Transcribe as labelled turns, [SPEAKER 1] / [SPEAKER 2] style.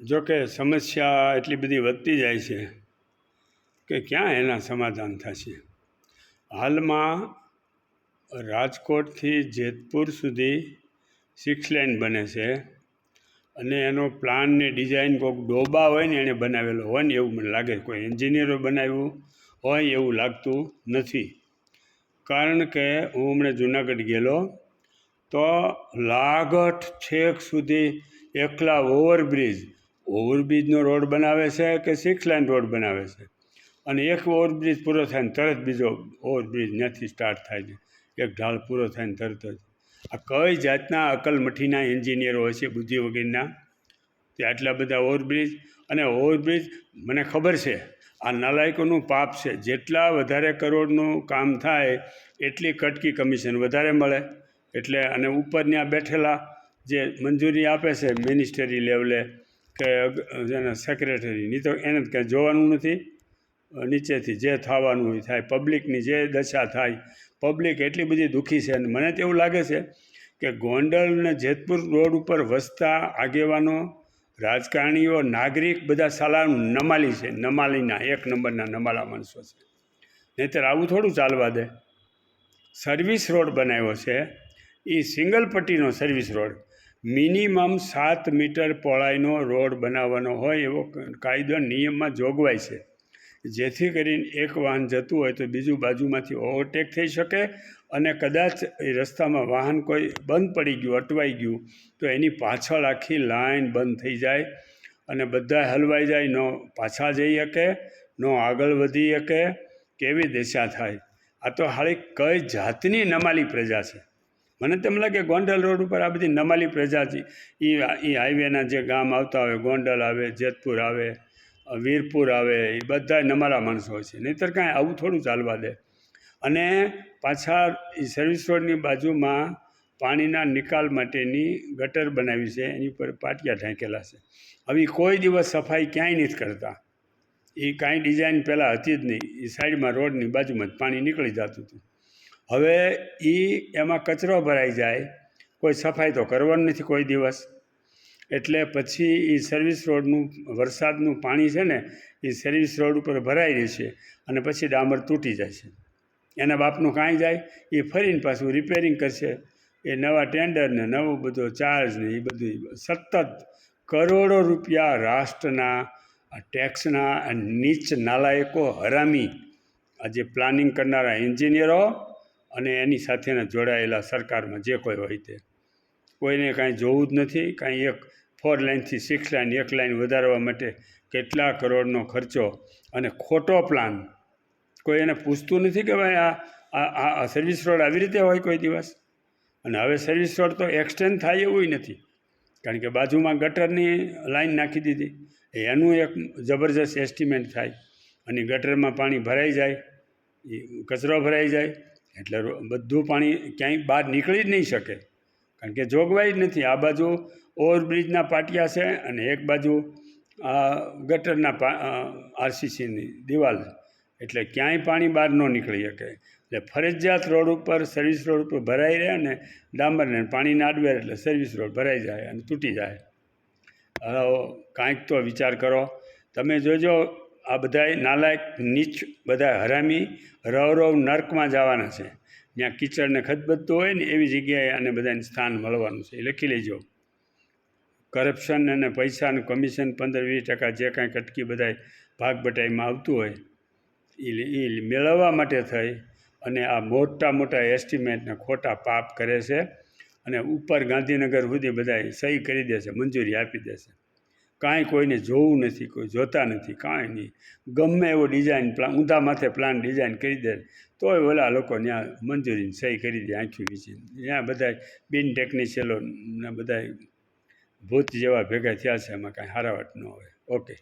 [SPEAKER 1] જોકે સમસ્યા એટલી બધી વધતી જાય છે કે ક્યાં એના સમાધાન થશે? હાલમાં રાજકોટથી જેતપુર સુધી સિક્સ લેન બને છે અને એનો પ્લાન ને ડિઝાઇન કોઈક ડોબા હોય ને એણે બનાવેલો હોય ને એવું મને લાગે કોઈ એન્જિનિયરો બનાવ્યું હોય એવું લાગતું નથી. કારણ કે હું હમણાં જુનાગઢ ગયેલો તો લાગઠ છેક સુધી એકલા ઓવરબ્રિજ ઓવરબ્રિજનો રોડ બનાવે છે કે સિક્સ લાઇન રોડ બનાવે છે? અને એક ઓવરબ્રિજ પૂરો થાય ને તરત બીજો ઓવરબ્રિજ ત્યાંથી સ્ટાર્ટ થાય છે. એક ઢાળ પૂરો થાય ને તરત જ. આ કઈ જાતના અકલમઠીના એન્જિનિયરો હોય છે, બુદ્ધિ વગેરેના? તે આટલા બધા ઓવરબ્રિજ અને ઓવરબ્રિજ મને ખબર છે. આ નાલાયકોનું પાપ છે. જેટલા વધારે કરોડનું કામ થાય, એટલી કટકી કમિશન વધારે મળે. એટલે અને ઉપર ત્યાં બેઠેલા જે મંજૂરી આપે છે મિનિસ્ટરી લેવલે કે જેના સેક્રેટરીની તો એને જ કાંઈ જોવાનું નથી. નીચેથી જે થવાનું હોય થાય પબ્લિકની જે દશા થાય પબ્લિક એટલી બધી દુઃખી છે અને મને તો એવું લાગે છે કે ગોંડલ ને જેતપુર રોડ ઉપર વસતા આગેવાનો, રાજકારણીઓ, નાગરિક બધા સાલા નમાલી છે, નમાલીના, એક નંબરના નમાલા માણસો છે. નહીંતર આવું થોડું ચાલવા દે. સર્વિસ રોડ બનાવ્યો છે. એ સિંગલ પટ્ટીનો સર્વિસ રોડ મિનિમમ સાત મીટર પહોળાઈનો રોડ બનાવવાનો હોય એવો કાયદો નિયમમાં જોગવાઈ છે. જેથી કરીને એક વાહન જતું હોય તો બીજું બાજુમાંથી ઓવરટેક થઈ શકે અને કદાચ એ રસ્તામાં વાહન કોઈ બંધ પડી ગયું, અટવાઈ ગયું, તો એની પાછળ આખી લાઈન બંધ થઈ જાય અને બધા હલવાઈ જાય, ન પાછા જઈ શકે, ન આગળ વધી શકે, કેવી દિશા થાય. આ તો હાળી કઈ જાતની નમાલી પ્રજા છે. મને તેમ લાગે ગોંડલ રોડ ઉપર આ બધી નમાલી પ્રજા છે. એ એ હાઈવેના જે ગામ આવતા હોય, ગોંડલ આવે, જેતપુર આવે, વીરપુર આવે એ બધા નમાલા માણસો છે. નહીંતર કાંઈ આવું થોડું ચાલવા દે. અને પાછા એ સર્વિસ રોડની બાજુમાં પાણીના નિકાલ માટેની ગટર બનાવી છે. એની ઉપર પાટિયા ઢાંકેલા છે. આવી કોઈ દિવસ સફાઈ ક્યાંય નથી કરતા. એ કાંઈ ડિઝાઇન પહેલાં હતી જ નહીં. એ સાઈડમાં રોડની બાજુમાં જ પાણી નીકળી જતું હતું. હવે એ એમાં કચરો ભરાઈ જાય, કોઈ સફાઈ તો કરવાનું નથી કોઈ દિવસ. એટલે પછી એ સર્વિસ રોડનું વરસાદનું પાણી છે ને એ સર્વિસ રોડ ઉપર ભરાઈ રહેશે અને પછી ડામર તૂટી જાય છે. એના બાપનું કાંઈ જાય એ ફરીને પાછું રિપેરિંગ કરશે. એ નવા ટેન્ડર ને નવો બધો ચાર્જ ને એ બધું સતત કરોડો રૂપિયા રાષ્ટ્રના ટેક્સના નીચ નાલાયકો હરામી. આ જે પ્લાનિંગ કરનારા એન્જિનિયરો અને એની સાથેના જોડાયેલા સરકારમાં જે કોઈ હોય તે. કોઈને કાંઈ જોવું જ નથી, કાંઈ એક ફોર લાઇનથી સિક્સ લાઇન એક લાઇન વધારવા માટે કેટલા કરોડનો ખર્ચો અને ખોટો પ્લાન કોઈ એને પૂછતું નથી કે ભાઈ આ આ આ સર્વિસ રોડ આવી રીતે હોય કોઈ દિવસ? અને હવે સર્વિસ રોડ તો એક્સટેન્ડ થાય એવું નથી. કારણ કે બાજુમાં ગટરની લાઈન નાખી દીધી. એનું એક જબરજસ્ત એસ્ટિમેટ થાય. અને ગટરમાં પાણી ભરાઈ જાય કચરો ભરાઈ જાય એટલે બધું પાણી ક્યાંય બહાર નીકળી જ નહીં શકે. કારણ કે જોગવાઈ જ નથી. આ બાજુ ઓવરબ્રિજના પાટિયા છે અને એક બાજુ આ ગટરના આરસીસીની દિવાલ એટલે ક્યાંય પાણી બહાર ન નીકળી શકે. એટલે ફરજિયાત રોડ ઉપર સર્વિસ રોડ ઉપર ભરાઈ રહે અને ડામરને પાણી નાડવે એટલે સર્વિસ રોડ ભરાઈ જાય અને તૂટી જાય. હવે કાંઈક તો વિચાર કરો. તમે જોજો આ બધાય નાલાયક, નીચ બધા હરામી, રવ રવ નર્કમાં જવાના છે. જ્યાં કિચડને ખદબદતું હોય ને એવી જગ્યાએ આને બધાને સ્થાન મળવાનું છે. એ લખી લેજો. કરપ્શન અને પૈસાનું કમિશન પંદર વીસ ટકા જે કાંઈ કટકી બધાય ભાગ બટાઈમાં આવતું હોય એ એ મેળવવા માટે થઈ અને આ મોટા મોટા એસ્ટિમેટને ખોટા પાપ કરે છે અને ઉપર ગાંધીનગર સુધી બધાય સહી કરી દેશે મંજૂરી આપી દેશે કાંઈ કોઈને જોવું નથી, કોઈ જોતા નથી, કાંઈ નહીં. ગમે એવો ડિઝાઇન પ્લાન ઊંધા માથે પ્લાન ડિઝાઇન કરી દે, તોય ઓલા લોકો ત્યાં મંજૂરીની સહી કરી દે આંખી વીચી. ત્યાં બધા બિન ટેકનિશિયલો બધા ભૂત જેવા ભેગા થયા છે, એમાં કાંઈ હારાવટ ન હોય. ઓકે